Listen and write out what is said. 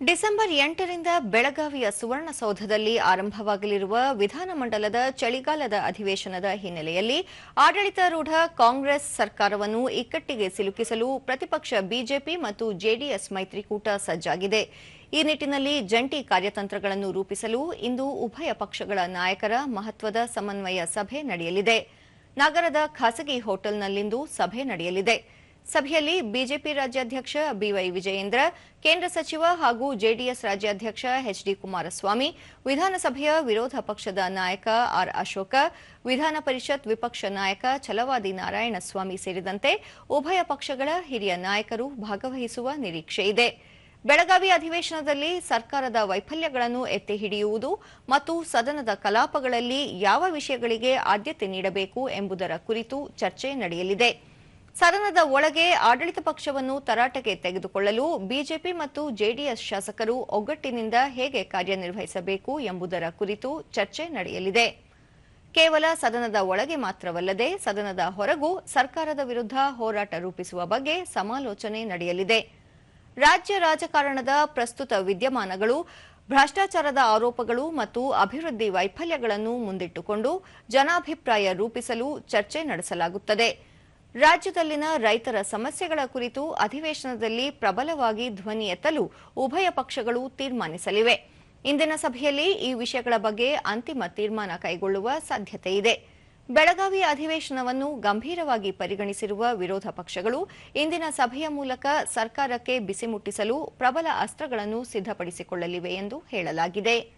December ಎಂಟರಿಂದ ಬೆಳಗಾವಿಯ ಸುವರ್ಣಸೌಧದಲ್ಲಿ ಆರಂಭವಾಗಲಿರುವ ವಿಧಾನಮಂಡಲದ ಚಳಿಗಾಲದ ಅಧಿವೇಶನದ ಹಿನ್ನೆಲೆಯಲ್ಲಿ ಆಡಳಿತಾರೂಢ ಕಾಂಗ್ರೆಸ್ ಸರ್ಕಾರವನ್ನು ಇಕ್ಕಟ್ಟಿಗೆ ಸಿಲುಕಿಸಲು ಪ್ರತಿಪಕ್ಷ ಬಿಜೆಪಿ ಮತ್ತು ಜೆಡಿಎಸ್ ಮೈತ್ರಿಕೂಟ ಸಜ್ಜಾಗಿದೆ. ಈ ನಿಟ್ಟಿನಲ್ಲಿ ಜಂಟಿ ಕಾರ್ಯತಂತ್ರಗಳನ್ನು ರೂಪಿಸಲು ಇಂದು ಉಭಯ ಪಕ್ಷಗಳ ನಾಯಕರ ಮಹತ್ವದ ಸಮನ್ವಯ ಸಭೆ ನಡೆಯಲಿದೆ. ನಗರದ ಖಾಸಗಿ ಹೋಟೆಲ್ನಲ್ಲಿಂದು ಸಭೆ ನಡೆಯಲಿದೆ. ಸಭೆಯಲ್ಲಿ ಬಿಜೆಪಿ ರಾಜ್ಯಾಧ್ಯಕ್ಷ ಬಿವೈ ವಿಜಯೇಂದ್ರ, ಕೇಂದ್ರ ಸಚಿವ ಹಾಗೂ ಜೆಡಿಎಸ್ ರಾಜ್ಯಾಧ್ಯಕ್ಷ ಎಚ್ ಡಿ ಕುಮಾರಸ್ವಾಮಿ, ವಿಧಾನಸಭೆಯ ವಿರೋಧ ಪಕ್ಷದ ನಾಯಕ ಆರ್ ಅಶೋಕ, ವಿಧಾನ ಪರಿಷತ್ ವಿಪಕ್ಷ ನಾಯಕ ಛಲವಾದಿ ನಾರಾಯಣಸ್ವಾಮಿ ಸೇರಿದಂತೆ ಉಭಯ ಪಕ್ಷಗಳ ಹಿರಿಯ ನಾಯಕರು ಭಾಗವಹಿಸುವ ನಿರೀಕ್ಷೆಯಿದೆ ಬೆಳಗಾವಿ ಅಧಿವೇಶನದಲ್ಲಿ ಸರ್ಕಾರದ ವೈಫಲ್ಯಗಳನ್ನು ಎತ್ತಿ ಹಿಡಿಯುವುದು ಮತ್ತು ಸದನದ ಕಲಾಪಗಳಲ್ಲಿ ಯಾವ ವಿಷಯಗಳಿಗೆ ಆದ್ಯತೆ ನೀಡಬೇಕು ಎಂಬುದರ ಕುರಿತು ಚರ್ಚೆ ನಡೆಯಲಿದೆ. ಸದನದ ಒಳಗೆ ಆಡಳಿತ ಪಕ್ಷವನ್ನು ತರಾಟೆಗೆ ತೆಗೆದುಕೊಳ್ಳಲು ಬಿಜೆಪಿ ಮತ್ತು ಜೆಡಿಎಸ್ ಶಾಸಕರು ಒಗ್ಗಟ್ಟಿನಿಂದ ಹೇಗೆ ಕಾರ್ಯನಿರ್ವಹಿಸಬೇಕು ಎಂಬುದರ ಕುರಿತು ಚರ್ಚೆ ನಡೆಯಲಿದೆ. ಕೇವಲ ಸದನದ ಒಳಗೆ ಮಾತ್ರವಲ್ಲದೆ ಸದನದ ಹೊರಗೂ ಸರ್ಕಾರದ ವಿರುದ್ಧ ಹೋರಾಟ ರೂಪಿಸುವ ಬಗ್ಗೆ ಸಮಾಲೋಚನೆ ನಡೆಯಲಿದೆ. ರಾಜ್ಯ ರಾಜಕಾರಣದ ಪ್ರಸ್ತುತ ವಿದ್ಯಮಾನಗಳು, ಭ್ರಷ್ಟಾಚಾರದ ಆರೋಪಗಳು ಮತ್ತು ಅಭಿವೃದ್ಧಿ ವೈಫಲ್ಯಗಳನ್ನು ಮುಂದಿಟ್ಟುಕೊಂಡು ಜನಾಭಿಪ್ರಾಯ ರೂಪಿಸಲು ಚರ್ಚೆ ನಡೆಸಲಾಗುತ್ತದೆ. ರಾಜ್ಯದಲ್ಲಿನ ರೈತರ ಸಮಸ್ಯೆಗಳ ಕುರಿತು ಅಧಿವೇಶನದಲ್ಲಿ ಪ್ರಬಲವಾಗಿ ಧ್ವನಿ ಎತ್ತಲು ಉಭಯ ಪಕ್ಷಗಳು ತೀರ್ಮಾನಿಸಲಿವೆ. ಇಂದಿನ ಸಭೆಯಲ್ಲಿ ಈ ವಿಷಯಗಳ ಬಗ್ಗೆ ಅಂತಿಮ ತೀರ್ಮಾನ ಕೈಗೊಳ್ಳುವ ಸಾಧ್ಯತೆ ಇದೆ. ಬೆಳಗಾವಿ ಅಧಿವೇಶನವನ್ನು ಗಂಭೀರವಾಗಿ ಪರಿಗಣಿಸಿರುವ ವಿರೋಧ ಪಕ್ಷಗಳು ಇಂದಿನ ಸಭೆಯ ಮೂಲಕ ಸರ್ಕಾರಕ್ಕೆ ಬಿಸಿ ಮುಟ್ಟಿಸಲು ಪ್ರಬಲ ಅಸ್ತ್ರಗಳನ್ನು ಸಿದ್ಧಪಡಿಸಿಕೊಳ್ಳಲಿವೆ ಎಂದು ಹೇಳಲಾಗಿದೆ.